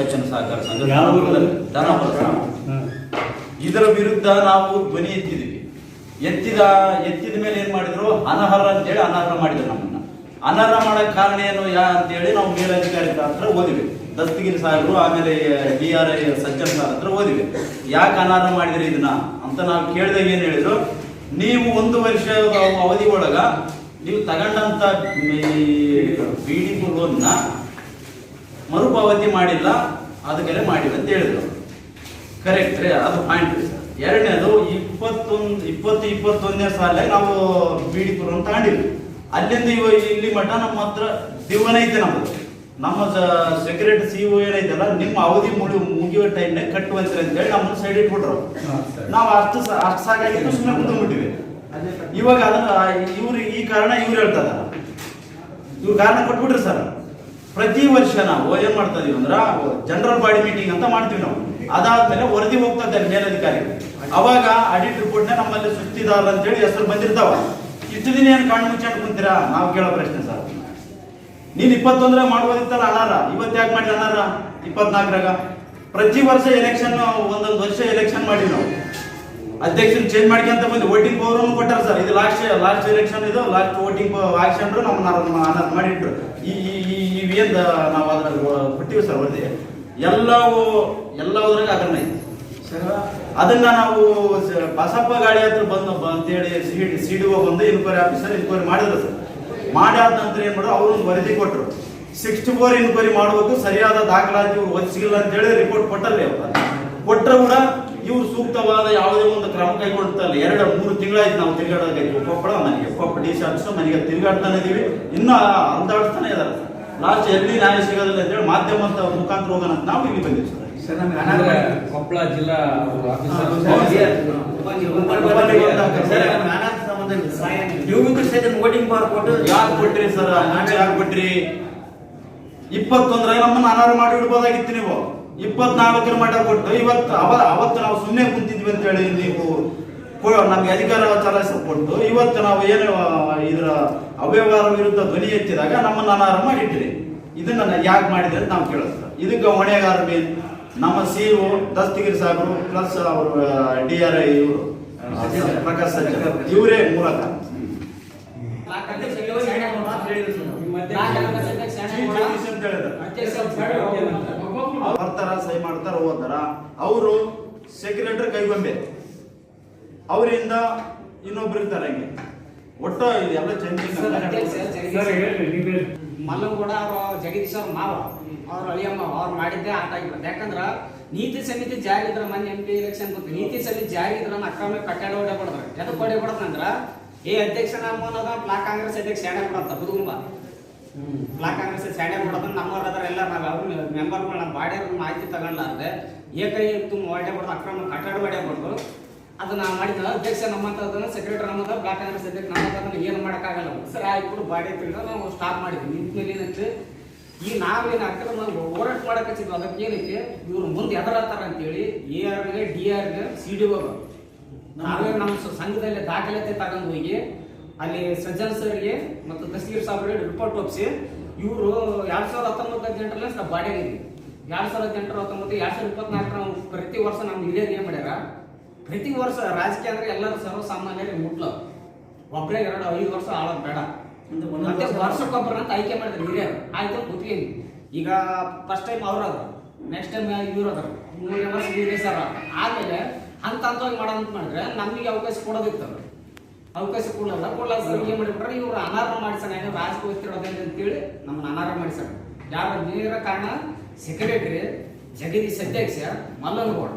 ಯಾವ ಸಹಕಾರ ಸಂಘ ಗ್ರಾಮ. ಇದರ ವಿರುದ್ಧ ನಾವು ಧ್ವನಿ ಎತ್ತಿದ್ವಿ ಎತ್ತಿದ ಎತ್ತಿದ ಮೇಲೆ ಏನ್ ಮಾಡಿದ್ರು ಅನರ್ಹ ಅಂತೇಳಿ ಅನರ್ಹ ಮಾಡಿದ್ರು ನಮ್ಮನ್ನ ಅನರ್ಹ ಮಾಡಕ್ ಕಾರಣ ಏನು ಯಾ ಅಂತೇಳಿ ನಾವು ಮೇಲಧಿಕಾರಿ ಹತ್ರ ಓದಿವಿ ದಸ್ತಗಿರಿ ಸಾಹೇಬರು ಆಮೇಲೆ D R I Sajjan sir ಹತ್ರ ಓದಿವಿ ಯಾಕೆ ಅನರ್ಹ ಮಾಡಿದ್ರಿ ಇದನ್ನ ಅಂತ ನಾವು ಕೇಳಿದಾಗ ಏನ್ ಹೇಳಿದ್ರು ನೀವು ಒಂದು ವರ್ಷ ಅವಧಿ ಒಳಗ ನೀವು ತಗೊಂಡಂತ ಈ ಲೋನ್ನ ಮರುಪಾವತಿ ಮಾಡಿಲ್ಲ ಅದಕ್ಕೆಲ್ಲ ಮಾಡಿವೆ ಅಂತ ಹೇಳಿದ್ರು. ಕರೆಕ್ಟ್ ರೀ, ಅದು ಪಾಯಿಂಟ್ ರೀ ಎರಡನೇದು, ಇಪ್ಪತ್ತೊಂದು, ಇಪ್ಪತ್ತು, ಇಪ್ಪತ್ತೊಂದನೇ ಸಾಲ ನಾವು ಬೀಡಿಪುರ ಅಂತ ಆಡಿದ್ವಿ. ಅಲ್ಲಿಂದ ಇವ ಇಲ್ಲಿ ಮಠ ನಮ್ಮ ಹತ್ರ ದಿವನ ಐತೆ ನಮ್ಮದು ನಮ್ಮ ಸೆಕ್ರೆಟರಿ ಸಿ ಒ ಏನೈತಲ್ಲ ನಿಮ್ಮ ಅವಧಿ ಮುಗಿ ಮುಗಿಯೋ ಟೈಮ್ನಾಗ ಕಟ್ಟುವಂತ್ರಿ ಅಂತೇಳಿ ನಮ್ಮನ್ನ ಸೈಡ್ ಇಟ್ಬಿಟ್ರು. ನಾವು ಅಷ್ಟು ಅಷ್ಟು ಸಾಕಾಗಿದ್ದು ಸುಮ್ಮನೆ ಕುಂದ್ಬಿಟ್ಟಿವಿ ಇವಾಗ ಅದನ್ನ, ಇವ್ರು ಈ ಕಾರಣ ಇವ್ರು ಹೇಳ್ತಾರೆ. ಇವ್ರು ಕಾರಣ ಕೊಟ್ಬಿಟ್ರಿ ಸರ್. ಪ್ರತಿ ವರ್ಷ ನಾವು ಏನ್ ಮಾಡ್ತಾ ಇದೀವಿ ಅಂದ್ರ ಜನರಲ್ ಬಾಡಿ ಮೀಟಿಂಗ್ ಅಂತ ಮಾಡ್ತೀವಿ ನಾವು. ಅದಾದ್ಮೇಲೆ ವರದಿ ಹೋಗ್ತದೆ ಮೇಲಧಿಕಾರಿ. ಅವಾಗ ಆಡಿಟ್ ರಿಪೋರ್ಟ್ ನಮ್ಮಲ್ಲಿ ಸುಸ್ತಿದಾರ ಅಂತ ಹೇಳಿ ಹೆಸರು ಬಂದಿರ್ತಾವ. ಇಷ್ಟು ದಿನ ಏನು ಕಾಣ್ ಮುಚ್ಚಾಡ್ ಕುಂತೀರಾ? ನಾವು ಕೇಳೋ ಪ್ರಶ್ನೆ ಸರ್. ನೀನ್ ಇಪ್ಪತ್ತೊಂದ್ರ ಮಾಡ್ಬೋದಿತ್ತಲ್ಲ ಅನಾರ ಇವತ್ತು ಯಾಕೆ ಮಾಡಿ ಅನಾರ ಇಪ್ಪತ್ನಾಲ್ಕರಾಗ. ಪ್ರತಿ ವರ್ಷ ಎಲೆಕ್ಷನ್ ಒಂದೊಂದು ವರ್ಷ ಎಲೆಕ್ಷನ್ ಮಾಡಿ ನಾವು. ಅಧ್ಯಕ್ಷನ್ ಚೇಂಜ್ ಮಾಡ್ಕೊಂತ ಬಂದು ವೋಟಿಂಗ್ ಪವರ್ ಕೊಟ್ಟಾರ ಸರ್ ಇದು ಲಾಸ್ಟ್ ಲಾಸ್ಟ್ ಎಲೆಕ್ಷನ್ ಇದು ಲಾಸ್ಟ್ ವೋಟಿಂಗ್ ಹಾಕ್ಸ್ಕೊಂಡ್ರು ನಮ್ಮ ಅನರ್ಥ ಮಾಡಿಟ್ರು. ಈ ಈ ಈ- ಈ ಏನ್ ನಾವು ಅದ್ರ ಕೊಟ್ಟಿವಿ ಸರ್ ವರದಿ ಎಲ್ಲವೂ ಎಲ್ಲದ್ರಾಗ ಅದನ್ನ ಐತಿ. ಅದನ್ನ ನಾವು ಬಸಪ್ಪ ಗಾಡಿ ಹತ್ರ ಬಂದು ಅಂತೇಳಿ ಸಿ ಸಿ ಡಿ ಒ ಬಂದು ಇನ್ಕ್ವೈರಿ ಆಫೀಸರ್ ಇನ್ಕ್ವೈರಿ ಮಾಡಿದ್ರು ಸರ್ ಮಾಡಾದ ನಂತರ ಏನು ಮಾಡಿದ್ರು? ಅವರು ಒಂದು ವರದಿ ಕೊಟ್ಟರು ಸಿಕ್ಸ್ಟಿ ಫೋರ್ ಇನ್ಕ್ವೈರಿ ಮಾಡಬೇಕು ಸರಿಯಾದ ದಾಖಲಾತಿ ಒದಗಿಸಿಲ್ಲ ಅಂತೇಳಿ ರಿಪೋರ್ಟ್ ಕೊಟ್ಟಲ್ಲಿ ಕೊಟ್ಟರು ಕೂಡ ಇವ್ರು ಸೂಕ್ತವಾದ ಯಾವುದೇ ಒಂದು ಕ್ರಮ ಕೈಗೊಳ್ತಲ್ಲ ಎರಡು ಮೂರು ತಿಂಗಳಾಯ್ತು ನಾವು ತಿರುಗಾಡೋದಕ್ಕೆ ಕೊಪ್ಪಳ ಮನೆಗೆ ಕೊಪ್ಪಳ ಡಿ ಸಿ ಆಫೀಸು ಮನೆಗೆ ತಿರುಗಾಡ್ತಾನೆ ಇದೀವಿ ಇನ್ನ ಅರ್ಧಾಡ್ತಾನೆ ಇದಾರೆ ಲಾಸ್ಟ್ ಎಲ್ಲಿ ನ್ಯಾಯ ಸಿಗೋದಿಲ್ಲ ಅಂತೇಳಿ ಮಾಧ್ಯಮ ಅಂತ ಮುಖಾಂತರ ಹೋಗೋಣ ಅಂತ ನಾವು ಇಲ್ಲಿ ಬಂದಿವಿ ಸರ್ ಸರ್ ನಮ್ಗೆ ಅನಾಥ ಕೊಪ್ಪಳ ಜಿಲ್ಲಾ ವೋಟಿಂಗ್ ಪವರ್ ಕೊಟ್ಟು ಯಾಕೆ ಕೊಟ್ರಿ ಸರ್ ಯಾಕೆ ಕೊಟ್ರಿ ಇಪ್ಪತ್ತೊಂದರಾಗ ನಮ್ಮನ್ನ ಅನಾರು ಮಾಡಿ ಇಡ್ಬೋದಾಗಿತ್ತು ನೀವು ಇಪ್ಪತ್ನಾಲ್ಕರ ಕಿಲೋಮೀಟರ್ ಕೊಟ್ಟು ಇವತ್ತು ಅವ ಅವತ್ತು ನಾವು ಸುಮ್ಮನೆ ಕುಂತಿದ್ವಿ ಅಂತ ಹೇಳಿ ನೀವು ನಮ್ಗೆ ಅಧಿಕಾರ ಚಲಾಯಿಸ ಕೊಟ್ಟು ಇವತ್ತು ನಾವು ಏನು ಇದರ ಅವ್ಯವಹಾರ ವಿರುದ್ಧ ಧ್ವನಿ ಎತ್ತಿದಾಗ ನಮ್ಮನ್ನ ಅನಾರ ಇಟ್ಟಿರಿ ಇದನ್ನ ಯಾಕೆ ಮಾಡಿದ್ರೆ ಅಂತ ನಾವು ಕೇಳೋದು ಸರ್. ಇದಕ್ಕೆ ಹೊಣೆಗಾರ ಮೇನ್ ನಮ್ಮ ಸಿ ಒ ದಸ್ತಗಿರಿ ಸಾಹೇಬರು ಪ್ಲಸ್ ಅವರು ಡಿ ಆರ್ ಐ ಇವರು. ಪ್ರಕಾಶ್ ಸಚಿವ ಇವರೇ ಮೂಲಕ. ಹೇಳಿದ್ರು ಬರ್ತಾರ ಮಾಡ್ತಾರೆ ಹೋಗ್ತಾರ ಅವರು ಸೆಕ್ರೆಟರಿ ಕೈಗೊಂಬೆ. ಅವರಿಂದ ಇನ್ನೊಬ್ರು ಇರ್ತಾರೆ ಹಂಗೆ. ಒಟ್ಟು ಇದೆಲ್ಲ ಚೇಂಜಿಂಗ್ ಸರ್ ಅವ್ರ ನೀವು ಹೇಳ್ರಿ. ಮಲ್ಲಂಗೌಡ ಅವರು ಜಗದೀಶ್ ಅವ್ರ ಮಾವ. ಅವ್ರ ಅಳಿಯಮ್ಮ ಅವ್ರು ಮಾಡಿದ್ದೆ ಆಟ ಆಗಿಬಿಡುತ್ತೆ ಯಾಕಂದ್ರ ನೀತಿ ಸಮಿತಿ ಜಾರಿ ಇದ್ರೆ ಮೊನ್ನೆ ಎಂ ಪಿ ಎಲೆಕ್ಷನ್ ಬಂತು. ನೀತಿ ಸಮಿತಿ ಜಾರಿ ಇದ್ರ ಅಕ್ರಮ ಕಟ್ಟಡ ಹೊಡೆ ಕೊಡ್ತಾರೆ ಎದಕ್ಕೆ ಹೊಡೆ ಬಿಡದಂದ್ರ ಏ ಅಧ್ಯಕ್ಷ ನಮ್ಮ ಅನ್ನೋದ ಬ್ಲಾಕ್ ಕಾಂಗ್ರೆಸ್ ಅಧ್ಯಕ್ಷ ಯಾಕೆ ಬಿಡತ್ತ ಬುದುಗುಂಬ ಬ್ಲಾಕ್ ಕಾಂಗ್ರೆಸ್ ಸ್ಯಾಂಡಲ್ ಮಾಡೋದ್ರೆ ನಮ್ಮವ್ರ ಅದರ ಎಲ್ಲ ನಾವು ಅವ್ರ ನಮ್ಮ ಬಾಡಿಯವ್ರ ಮಾಹಿತಿ ತಗೊಂಡ್ಲಾರ್ದೆ ಏಕೈ ತುಂಬ ಹೊಡೆ ಬಿಡೋದು ಅಕ್ರಮ ಕಟ್ಟಡ ಹೊಡೆ ಅದು ಅದನ್ನ ಮಾಡಿದ ಅಧ್ಯಕ್ಷ ನಮ್ಮಂತದನ್ನ ಸೆಕ್ರೆಟರಿ ನಮ್ಮಂತ ಬ್ಲಾಕ್ ಕಾಂಗ್ರೆಸ್ ಅಧ್ಯಕ್ಷ ನಮ್ಮದನ್ನ ಏನು ಮಾಡೋಕ್ಕಾಗಲ್ಲ. ಸರ್, ಆಯ್ತು ಬಾಡಿ ತಿಳ್ದ ನಾವು ಸ್ಟಾಪ್ ಮಾಡಿದ್ವಿ. ನಿಂತ ಮೇಲೆ ಏನೈತೆ ಈ ನಾವೇನು ಅಕ್ರಮ ಹೋರಾಟ ಹಚ್ಚಿದ್ವಿ. ಅದಕ್ಕೆ ಏನೈತಿ? ಇವ್ರು ಮುಂದೆ ಎದರಾತಾರ ಅಂತೇಳಿ ಎ ಆರ್ಗೆ ಡಿ ಆರ್ಗೆ ಸಿ ಡಿ ನಾವೇ ನಮ್ಮ ಸಂಘದಲ್ಲಿ ದಾಖಲಾತಿ ತಗೊಂಡು ಹೋಗಿ ಅಲ್ಲಿ ಸಜ್ಜನ್ ಸರ್ಗೆ ಮತ್ತು ತಸ್ಗೀರ್ ಸಾಹೇಬ್ರಿಗೆ ರಿಪೋರ್ಟ್ ಒಪ್ಪಿಸಿ ಇವರು ಎರಡ್ ಸಾವಿರದ ಹತ್ತೊಂಬತ್ತು ಹದಿನೆಂಟರಲ್ಲಿ ನಾವು ಬಾಡಿ ಎರಡ್ ಸಾವಿರದ ಹದಿನೆಂಟರ ಹತ್ತೊಂಬತ್ತು ಎರಡ್ ಸಾವಿರದ ಇಪ್ಪತ್ನಾಲ್ಕರ ಪ್ರತಿ ವರ್ಷ ನಮ್ಮ ಹಿರಿಯರು ಏನು ಮಾಡ್ಯಾರ. ಪ್ರತಿ ವರ್ಷ ರಾಜಕೀಯ ಅಂದ್ರೆ ಎಲ್ಲರೂ ಸರ್ವಸಾಮಾನ್ಯರಿಗೆ ಮುಟ್ಲ. ಒಬ್ಬರೇ ಎರಡು ಐದು ವರ್ಷ ಆಳೋದು ಬೇಡ. ಮತ್ತೆ ವರ್ಷಕ್ಕೊಬ್ಬರು ಅಂತ ಆಯ್ಕೆ ಮಾಡಿದ್ರು ಹಿರಿಯರು. ಆಯ್ತು ಕುತ್ಕೇನಿ. ಈಗ ಫಸ್ಟ್ ಟೈಮ್ ಅವ್ರು ನೆಕ್ಸ್ಟ್ ಟೈಮ್ ಇವ್ರು ಅದ್ರ. ಮೂರನೇ ವರ್ಷ ಸರ್. ಆದ್ಮೇಲೆ ಹಂತ ಹಂತವಾಗಿ ಮಾಡೋದಂತ ಮಾಡಿದ್ರೆ ನಮಗೆ ಅವಕಾಶ ಕೊಡೋದಿತ್ತು. ಅವಕಾಶ ಕೊಡಲ್ಲ. ಕೊಡಲ್ಲ ಸರ್. ಏನ್ ಮಾಡಿಬಿಟ್ರೆ ಇವ್ರು ಅನಾರ್ಹ ಮಾಡಿಸೋಣ ಏನೋ ರಾಜಕೀಯ ಅಂತ ಅಂತೇಳಿ ನಮ್ಮನ್ನ ಅನಾರ್ಹ ಮಾಡಿಸೋಣ ಯಾರ ನೇರ ಕಾರಣ ಸೆಕ್ರೆಟರಿ ಜಗದೀಶ್ ಅಧ್ಯಕ್ಷ ಮಲ್ಲನಗೌಡ